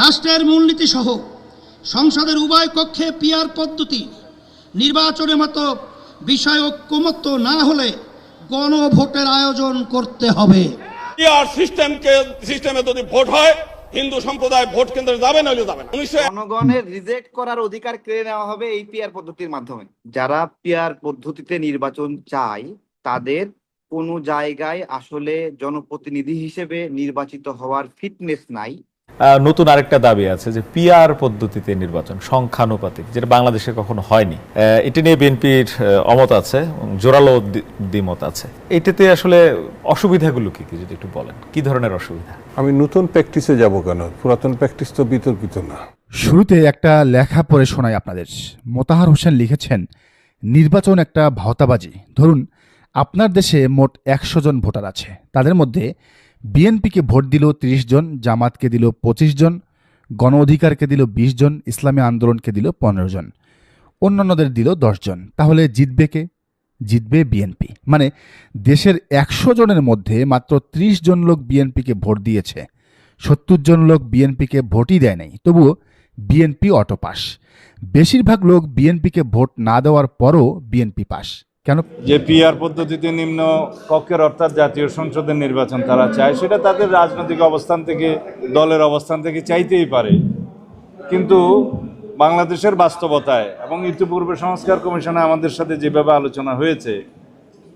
রাষ্ট্রের মূলনীতি সহ সংসদের উভয় কক্ষে পিয়ার পদ্ধতি নির্বাচনের মতো বিষয় ঐক্যমত্য না হলে গণভোটের আয়োজন করতে হবে। পিআর সিস্টেমকে সিস্টেমে যদি ভোট হয় হিন্দু সম্প্রদায় ভোট কেন্দ্রে যাবে নইলে যাবে না। জনগণের রিজেক্ট করার অধিকার কেড়ে নেওয়া হবে এই পিয়ার পদ্ধতির মাধ্যমে। যারা পিয়ার পদ্ধতিতে নির্বাচন চায় তাদের কোনো জায়গায় আসলে জনপ্রতিনিধি হিসেবে নির্বাচিত হওয়ার ফিটনেস নাই। নতুন আরেকটা দাবি আছে যে পিআর পদ্ধতিতে নির্বাচন সংখ্যানুপাতিক যেটা বাংলাদেশে কখনো হয়নি। এটি নিয়ে বিএনপির অমত আছে জোরালো দ্বি- দ্বিমত আছে। এটাতে আসলে অসুবিধাগুলো কি কি যদি একটু বলেন? কি ধরনের অসুবিধা? আমি নতুন প্র্যাকটিসে যাব কেন? পুরাতন প্র্যাকটিস তো বিতর্কিত না। শুরুতে একটা লেখা পড়ে শোনাই আপনাদের। মোতাহার হোসেন লিখেছেন নির্বাচন একটা ভাওতাবাজি। ধরুন আপনার দেশে মোট একশো জন ভোটার আছে। তাদের মধ্যে বিএনপিকে ভোট দিল তিরিশ জন, জামাতকে দিল পঁচিশ জন, গণ অধিকারকে দিল বিশ জন, ইসলামী আন্দোলনকে দিল পনেরো জন। অন্যান্যদের দিল জন। তাহলে জিতবে কে? জিতবে বিএনপি। মানে দেশের একশো জনের মধ্যে মাত্র ত্রিশ জন লোক বিএনপিকে ভোট দিয়েছে। সত্তর জন লোক বিএনপিকে ভোটই দেয় নাই। তবুও বিএনপি অটো পাস। বেশিরভাগ লোক বিএনপিকে ভোট না দেওয়ার পরও বিএনপি পাস। কেন? যে পিআর পদ্ধতিতে নিম্ন কক্ষের অর্থাৎ জাতীয় সংসদের নির্বাচন তারা চায়, সেটা তাদের রাজনৈতিক অবস্থান থেকে, দলের অবস্থান থেকে চাইতেই পারে। কিন্তু বাংলাদেশের বাস্তবতায় এবং ইতিপূর্বে সংস্কার কমিশনে আমাদের সাথে যেভাবে আলোচনা হয়েছে,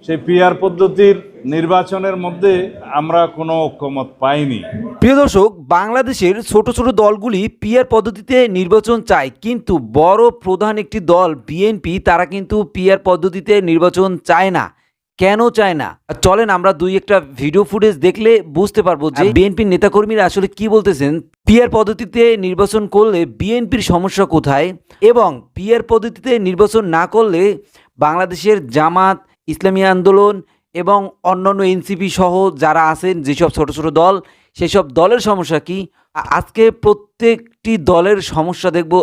সেই পিআর পদ্ধতির নির্বাচনের মধ্যে আমরা কোনো ঐক্যমত পাইনি। প্রিয় দর্শক বাংলাদেশের ছোট ছোট দলগুলি পিয়ার পদ্ধতিতে নির্বাচন চায় কিন্তু বড় প্রধান একটি দল বিএনপি তারা কিন্তু পিয়ার পদ্ধতিতে নির্বাচন চায় না। কেন চায় না? চলেন আমরা দুই একটা ভিডিও ফুটেজ দেখলে বুঝতে পারব যে বিএনপির নেতাকর্মীরা আসলে কি বলতেছেন। পিয়ার পদ্ধতিতে নির্বাচন করলে বিএনপির সমস্যা কোথায়? এবং পিয়ার পদ্ধতিতে নির্বাচন না করলে বাংলাদেশের জামাত ইসলামী আন্দোলন এবং অন্যান্য এনসিপি সহ যারা আছেন, যেসব ছোট ছোট দল, সেসব দলের সমস্যা কি? আজকে প্রত্যেকটি দলের সমস্যা দেখব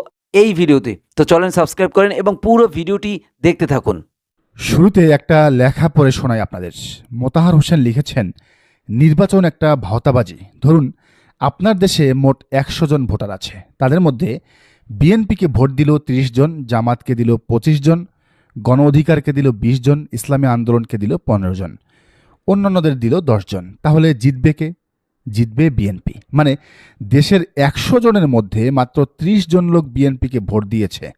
এই ভিডিওতে। তো চলেন সাবস্ক্রাইব করেন এবং পুরো ভিডিওটি দেখতে থাকুন। শুরুতে একটা লেখা পড়ে শোনাই আপনাদের। মোতাহার হোসেন লিখেছেন, নির্বাচন একটা ভাওতাবাজি। ধরুন, আপনার দেশে মোট একশো জন ভোটার আছে। তাদের মধ্যে বিএনপিকে ভোট দিল তিরিশ জন, জামাতকে দিল পঁচিশ জন গণ অধিকারকে দিল বিশ জন, ইসলামী আন্দোলনকে দিল পনেরো জন। অন্যান্যদের দিল জন। তাহলে জিতবে কে? জিতবে বিএনপি। মানে দেশের একশো জনের মধ্যে মাত্র ত্রিশ জন লোক বিএনপিকে ভোট দিয়েছে।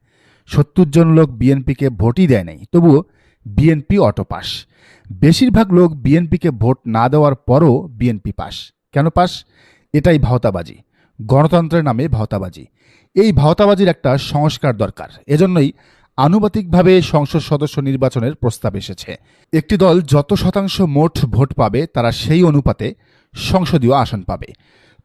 সত্তর জন লোক বিএনপিকে ভোটই দেয় নাই। তবুও বিএনপি অটো পাস বেশিরভাগ লোক বিএনপিকে ভোট না দেওয়ার পরও বিএনপি পাস। কেন পাস? এটাই ভাওতাবাজি। গণতন্ত্রের নামে ভাওতাবাজি। এই ভাওতাবাজির একটা সংস্কার দরকার। এজন্যই আনুপাতিকভাবে সংসদ সদস্য নির্বাচনের প্রস্তাব এসেছে। একটি দল যত শতাংশ মোট ভোট পাবে, তারা সেই অনুপাতে সংসদীয় আসন পাবে।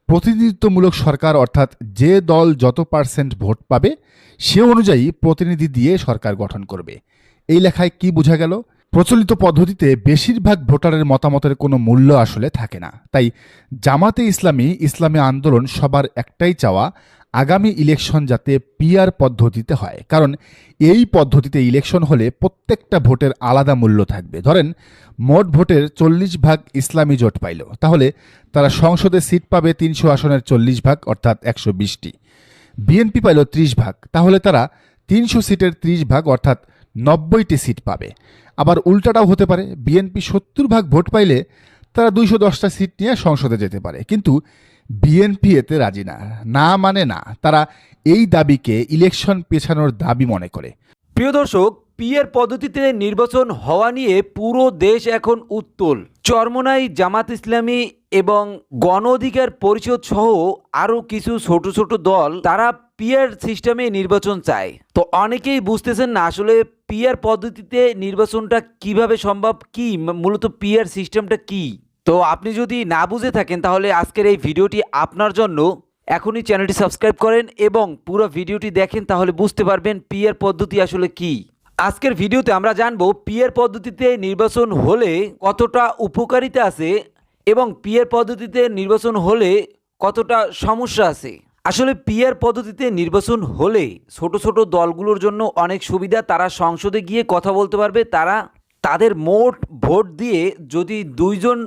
প্রতিনিধিত্বমূলক সরকার, অর্থাৎ যে দল যত পার্সেন্ট ভোট পাবে, সে অনুযায়ী প্রতিনিধি দিয়ে সরকার গঠন করবে। এই লেখায় কি বোঝা গেল? প্রচলিত পদ্ধতিতে বেশিরভাগ ভোটারের মতামতের কোনো মূল্য আসলে থাকে না। তাই জামাতে ইসলামী ইসলামী আন্দোলন সবার একটাই চাওয়া আগামী ইলেকশন যাতে পিআর পদ্ধতিতে হয়। কারণ এই পদ্ধতিতে ইলেকশন হলে প্রত্যেকটা ভোটের আলাদা মূল্য থাকবে। ধরেন, মোট ভোটের চল্লিশ ভাগ ইসলামী জোট পাইল। তাহলে তারা সংসদে সিট পাবে তিনশো আসনের চল্লিশ ভাগ, অর্থাৎ একশো বিশটি। বিএনপি পাইল ত্রিশ ভাগ। তাহলে তারা তিনশো সিটের ত্রিশ ভাগ, অর্থাৎ নব্বইটি সিট পাবে। আবার উল্টাটাও হতে পারে। বিএনপি সত্তর ভাগ ভোট পাইলে তারা দুইশো দশটা সিট নিয়ে সংসদে যেতে পারে। কিন্তু বিএনপি এতে রাজি না না মানে না। তারা এই দাবিকে ইলেকশন পেছানোর দাবি মনে করে। প্রিয় দর্শক পিয়ার পদ্ধতিতে নির্বাচন হওয়া নিয়ে পুরো দেশ এখন উত্তল। চরমনাই জামাত ইসলামী এবং গণ অধিকার পরিষদ সহ আরও কিছু ছোট ছোট দল, তারা পিয়ার সিস্টেমে নির্বাচন চায়। তো অনেকেই বুঝতেছেন না আসলে পিয়ার পদ্ধতিতে নির্বাচনটা কীভাবে সম্ভব, কি মূলত পিয়ার সিস্টেমটা কি? তো আপনি যদি না বুঝে থাকেন, তাহলে আজকের এই ভিডিওটি আপনার জন্য। এখনই চ্যানেলটি সাবস্ক্রাইব করেন এবং পুরো ভিডিওটি দেখেন, তাহলে বুঝতে পারবেন পিয়ার পদ্ধতি আসলে কি। আজকের ভিডিওতে আমরা জানব পিয়ার পদ্ধতিতে নির্বাচন হলে কতটা উপকারিতা আছে এবং পিয়ার পদ্ধতিতে নির্বাচন হলে কতটা সমস্যা আছে। আসলে পিয়ার পদ্ধতিতে নির্বাচন হলে ছোট ছোট দলগুলোর জন্য অনেক সুবিধা। তারা সংসদে গিয়ে কথা বলতে পারবে, তারা তাদের মোট ভোট দিয়ে যদি দুইজন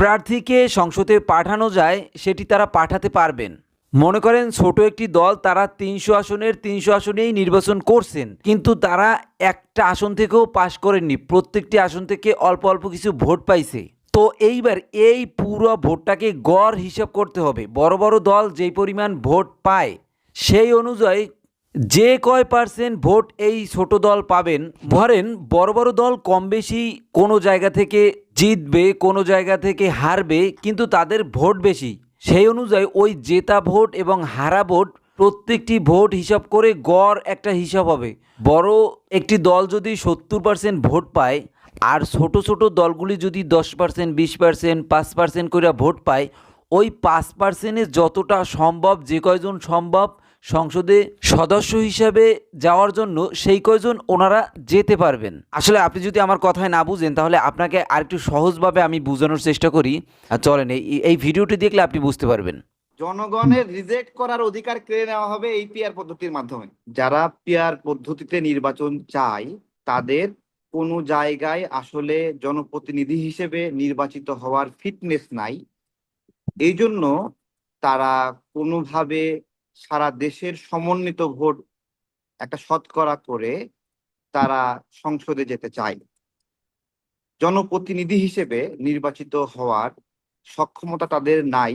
প্রার্থীকে সংসদে পাঠানো যায়, সেটি তারা পাঠাতে পারবেন। মনে করেন ছোট একটি দল তারা তিনশো আসনের, তিনশো আসনেই নির্বাচন করছেন, কিন্তু তারা একটা আসন থেকেও পাশ করেননি, প্রত্যেকটি আসন থেকে অল্প অল্প কিছু ভোট পাইছে। তো এইবার এই পুরো ভোটটাকে গড় হিসাব করতে হবে। বড় বড় দল যেই পরিমাণ ভোট পায়, সেই অনুযায়ী যে কয় পার্সেন্ট ভোট এই ছোট দল পাবেন, ধরেন বড় বড় দল কম বেশি কোনো জায়গা থেকে জিতবে, কোনো জায়গা থেকে হারবে, কিন্তু তাদের ভোট বেশি। সেই অনুযায়ী ওই জেতা ভোট এবং হারা ভোট প্রত্যেকটি ভোট হিসাব করে গড় একটা হিসাব হবে। বড় একটি দল যদি সত্তর পার্সেন্ট ভোট পায় আর ছোট ছোট দলগুলি যদি দশ পার্সেন্ট, বিশ পার্সেন্ট, পাঁচ পার্সেন্ট করে ভোট পায়, ওই পাঁচ পার্সেন্টে যতটা সম্ভব, যে কয়জন সম্ভব সংসদে সদস্য হিসাবে যাওয়ার জন্য সেই কয়জন ওনারা যেতে পারবেন? আসলে আপনি যদি আমার কথায় না বুঝেন, তাহলে আপনাকে আরেকটু সহজভাবে আমি বোঝানোর চেষ্টা করি। চলেন, এই ভিডিওটি দেখলে আপনি বুঝতে পারবেন। জনগণের রিজেক্ট করার অধিকার কেড়ে নেওয়া হবে এই পিআর পদ্ধতির মাধ্যমে। যারা পিআর পদ্ধতিতে নির্বাচন চায়, তাদের কোনো জায়গায় আসলে জনপ্রতিনিধি হিসেবে নির্বাচিত হওয়ার ফিটনেস নাই। এই জন্য তারা কোনোভাবে সারা দেশের সমন্বিত ভোট একটা শতকরা করে তারা সংসদে যেতে চায়। জনপ্রতিনিধি হিসেবে নির্বাচিত হওয়ার সক্ষমতা তাদের নাই,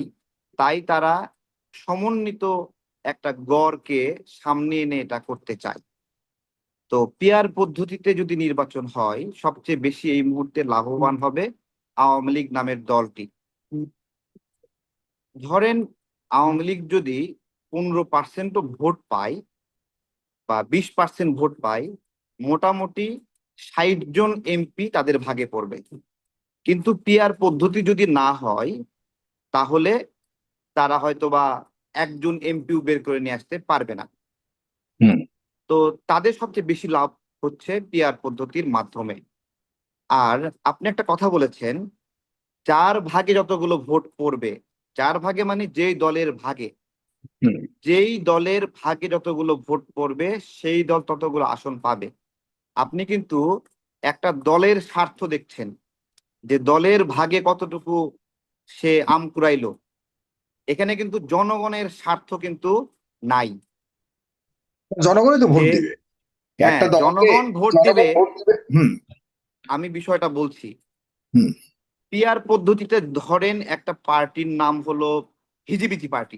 তাই তারা সমন্বিত একটা গড়কে সামনে এনে এটা করতে চায়। তো পিয়ার পদ্ধতিতে যদি নির্বাচন হয়, সবচেয়ে বেশি এই মুহূর্তে লাভবান হবে আওয়ামী লীগ নামের দলটি। ধরেন আওয়ামী লীগ যদি পনেরো পার্সেন্টও ভোট পায় বা বিশ পার্সেন্ট ভোট পায় মোটামুটি ষাট জন এমপি তাদের ভাগে পড়বে কিন্তু পিয়ার পদ্ধতি যদি না হয় তাহলে তারা হয়তো বা একজন এমপিও বের করে নিয়ে আসতে পারবে না হুম। তো তাদের সবচেয়ে বেশি লাভ হচ্ছে পিয়ার পদ্ধতির মাধ্যমে আর আপনি একটা কথা বলেছেন চার ভাগে যতগুলো ভোট পড়বে চার ভাগে মানে যেই দলের ভাগে। যেই দলের ভাগে যতগুলো ভোট পড়বে সেই দল ততগুলো আসন পাবে। আপনি কিন্তু একটা দলের স্বার্থ দেখছেন। যে দলের ভাগে কতটুকু সে আম কুড়াইলো। এখানে কিন্তু জনগণের স্বার্থ কিন্তু নাই। জনগণই তো ভোট দিবে। হ্যাঁ, একটা জনগণ ভোট জনগণ দিবে। ভোট দিবে হুম। আমি বিষয়টা বলছি। পিয়ার পদ্ধতিতে ধরেন একটা পার্টির নাম হলো হিজিবিজি পার্টি।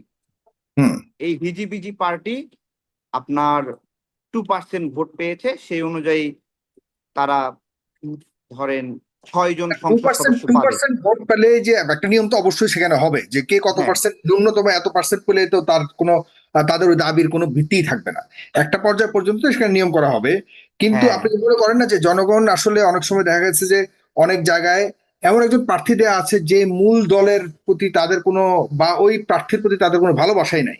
এই হিজিবিজি পার্টি আপনার টু পার্সেন্ট ভোট পেয়েছে সেই অনুযায়ী তারা ধরেন ছয় জন টু সংসদ পার্সেন্ট সদস্য টু পাবে পার্সেন্ট ভোট পেলে যে একটা নিয়ম তো অবশ্যই সেখানে হবে যে কে কত হ্যাঁ। পার্সেন্ট ন্যূনতম এত পার্সেন্ট পেলে তো তার কোনো তাদের ওই দাবির কোনো ভিত্তিই থাকবে না একটা পর্যায় পর্যন্ত সেখানে নিয়ম করা হবে কিন্তু হ্যাঁ। আপনি মনে করেন না যে জনগণ আসলে অনেক সময় দেখা গেছে যে অনেক জায়গায় এমন একজন প্রার্থী দেওয়া আছে যে মূল দলের প্রতি তাদের কোনো বা ওই প্রার্থীর প্রতি তাদের কোনো ভালোবাসাই নাই।